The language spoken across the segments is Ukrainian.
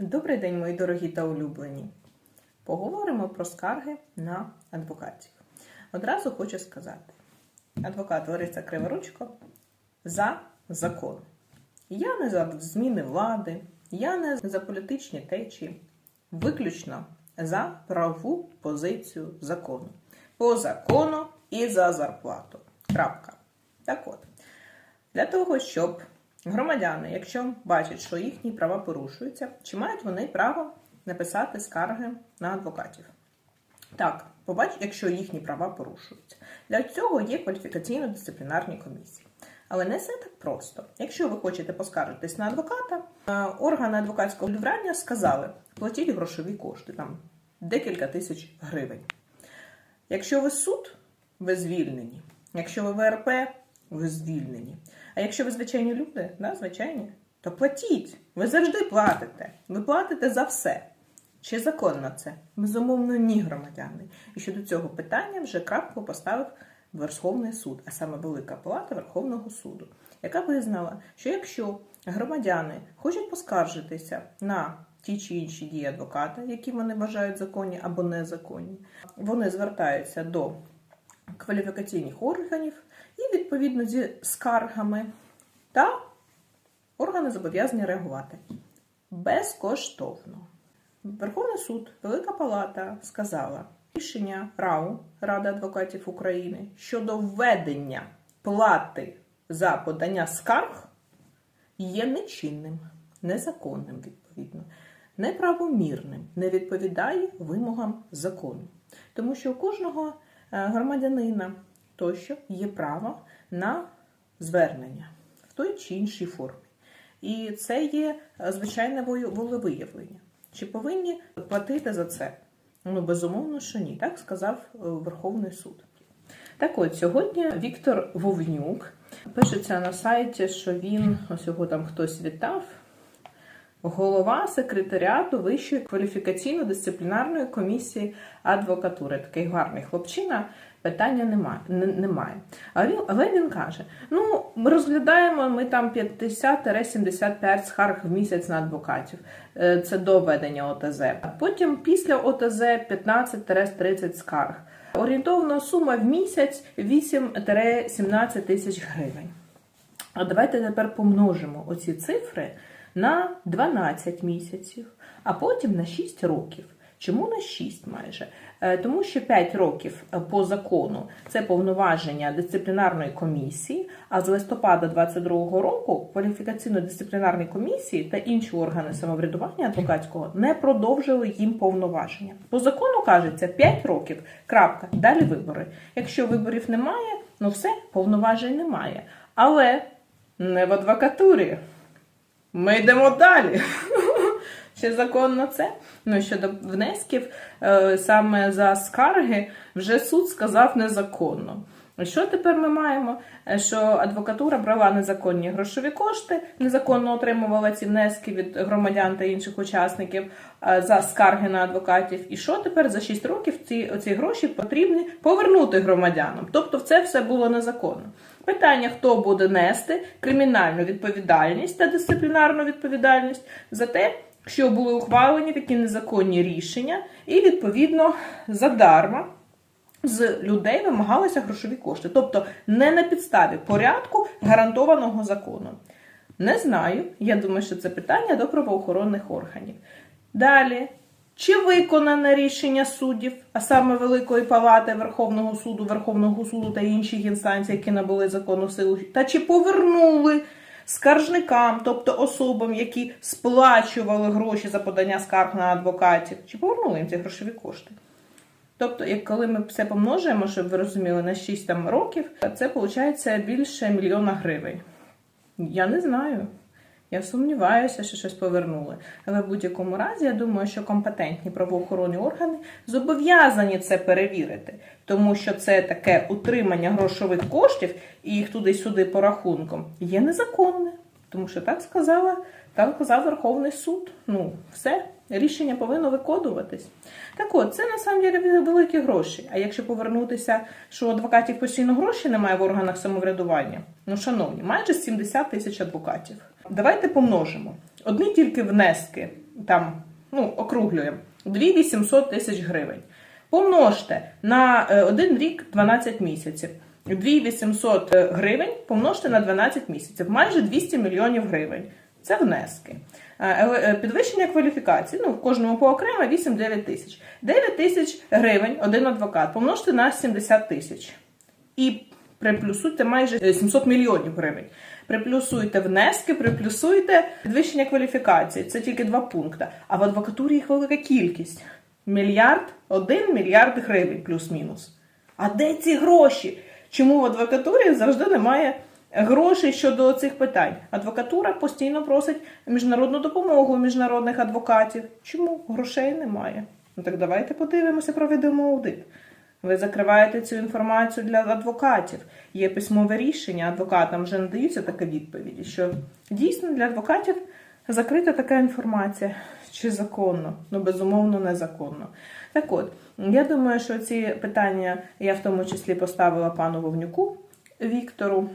Добрий день, мої дорогі та улюблені. Поговоримо про скарги на адвокатів. Одразу хочу сказати: адвокат Лариса Криворучко за закон. Я не за зміни влади, я не за політичні течії, виключно за правову позицію закону. По закону і за зарплату. Крапка. Так от, для того, щоб громадяни, якщо бачать, що їхні права порушуються, чи мають вони право написати скарги на адвокатів? Так, побач, якщо їхні права порушуються. Для цього є кваліфікаційно-дисциплінарні комісії. Але не все так просто. Якщо ви хочете поскаржитись на адвоката, органи адвокатського врядування сказали, платіть грошові кошти, там декілька тисяч гривень. Якщо ви суд, ви звільнені. Якщо ви ВРП, ви звільнені. А якщо ви звичайні люди, да, звичайні, то платіть. Ви завжди платите. Ви платите за все. Чи законно це? Безумовно, ні, громадяни. І щодо цього питання вже крапку поставив Верховний суд, а саме Велика Палата Верховного суду, яка визнала, що якщо громадяни хочуть поскаржитися на ті чи інші дії адвоката, які вони вважають законні або незаконні, вони звертаються до кваліфікаційних органів і відповідно зі скаргами та органи зобов'язані реагувати безкоштовно. Верховний суд, Велика Палата сказала рішення РАУ Ради адвокатів України щодо введення плати за подання скарг є нечинним, незаконним відповідно, неправомірним, не відповідає вимогам закону. Тому що у кожного е, громадянина тощо є право на звернення в той чи іншій формі. І це є е, звичайне волевиявлення. Чи повинні платити за це? Ну, безумовно, що ні, так сказав е, Верховний суд. Так от, сьогодні Віктор Вовнюк пишеться на сайті, що він, ось його там хтось вітав, голова секретаріату Вищої кваліфікаційно-дисциплінарної комісії адвокатури. Такий гарний хлопчина, питання немає. немає. Але він каже: ну, ми розглядаємо ми там 50-75 скарг в місяць на адвокатів. Е, Це до введення ОТЗ. А потім після ОТЗ 15-30 скарг. Орієнтовна сума в місяць 8-17 тисяч гривень. А давайте тепер помножимо оці цифри на 12 місяців, а потім на 6 років. Чому на 6 майже? Е, Тому що 5 років по закону це повноваження дисциплінарної комісії, а з листопада 22 року кваліфікаційно-дисциплінарні комісії та інші органи самоврядування адвокатського не продовжили їм повноваження. По закону кажеться 5 років. Крапка. Далі вибори. Якщо виборів немає, ну все, повноважень немає. Але не в адвокатурі. Ми йдемо далі. Чи законно це? Ну, щодо внесків, е, саме за скарги, вже суд сказав незаконно. Що тепер ми маємо? Е, Що адвокатура брала незаконні грошові кошти, незаконно отримувала ці внески від громадян та інших учасників е, за скарги на адвокатів. І що тепер за 6 років ці, ці гроші потрібні повернути громадянам? Тобто, це все було незаконно. Питання: хто буде нести кримінальну відповідальність та дисциплінарну відповідальність за те, що були ухвалені такі незаконні рішення, і відповідно задарма з людей вимагалися грошові кошти, тобто не на підставі порядку гарантованого законом. Не знаю. Я думаю, що це питання до правоохоронних органів. Далі. Чи виконане рішення суддів, а саме Великої Палати Верховного суду, Верховного суду та інших інстанцій, які набули законну силу, та чи повернули скаржникам, тобто особам, які сплачували гроші за подання скарг на адвокатів, чи повернули їм ці грошові кошти? Тобто, як коли ми все помножуємо, щоб ви розуміли, на 6 там, років, це виходить більше мільйона гривень. Я не знаю. Я сумніваюся, що щось повернули. Але в будь-якому разі, я думаю, що компетентні правоохоронні органи зобов'язані це перевірити, тому що це таке утримання грошових коштів і їх туди-сюди по рахункам є незаконне. Тому що так сказала, так сказав Верховний суд. Ну, все, рішення повинно виконуватись. Так от, це на самом деле великі гроші. А якщо повернутися, що адвокатів постійно гроші немає в органах самоврядування, ну, шановні, майже 70 тисяч адвокатів. Давайте помножимо. Одні тільки внески там, ну, округлюємо, 2800 тисяч гривень. Помножте на е, один рік 12 місяців. 2800 гривень помножте на 12 місяців, майже 200 мільйонів гривень. Це внески. Е, е, Підвищення кваліфікації, ну, в кожному по окремо 8-9 тисяч. 9 тисяч гривень один адвокат помножте на 70 тисяч. І приплюсуйте майже е, 700 мільйонів гривень. Приплюсуйте внески, приплюсуйте підвищення кваліфікації. Це тільки два пункти. А в адвокатурі їх велика кількість. Мільярд, один мільярд гривень плюс-мінус. А де ці гроші? Чому в адвокатурі завжди немає грошей щодо цих питань? Адвокатура постійно просить міжнародну допомогу міжнародних адвокатів. Чому грошей немає? Ну так давайте подивимося, проведемо аудит. Ви закриваєте цю інформацію для адвокатів. Є письмове рішення, адвокатам вже надаються такі відповіді, що дійсно для адвокатів закрита така інформація. Чи законно? Ну, безумовно, незаконно. Так от, я думаю, що ці питання я в тому числі поставила пану Вовнюку Віктору.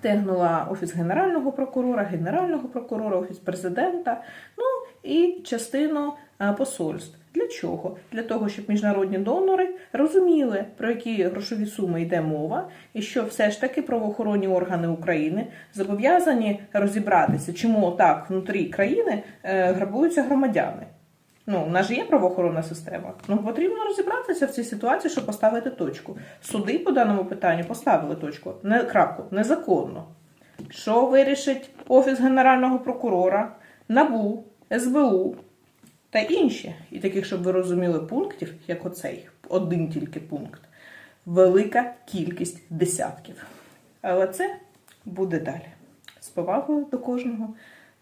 Тегнула Офіс Генерального прокурора, Генерального прокурора, Офіс президента, ну і частину е, посольств. Для чого? Для того, щоб міжнародні донори розуміли, про які грошові суми йде мова, і що все ж таки правоохоронні органи України зобов'язані розібратися, чому отак внутрі країни е, грабуються громадяни. Ну, у нас же є правоохоронна система. Ну потрібно розібратися в цій ситуації, щоб поставити точку. Суди по даному питанню поставили точку. Не крапку, незаконно. Що вирішить Офіс Генерального прокурора, НАБУ, СБУ та інші, і таких, щоб ви розуміли, пунктів, як оцей, один тільки пункт, велика кількість десятків. Але це буде далі. З повагою до кожного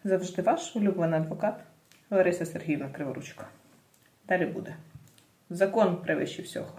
завжди ваш улюблений адвокат Лариса Сергіївна Криворучко. Далі буде. Закон превище всього.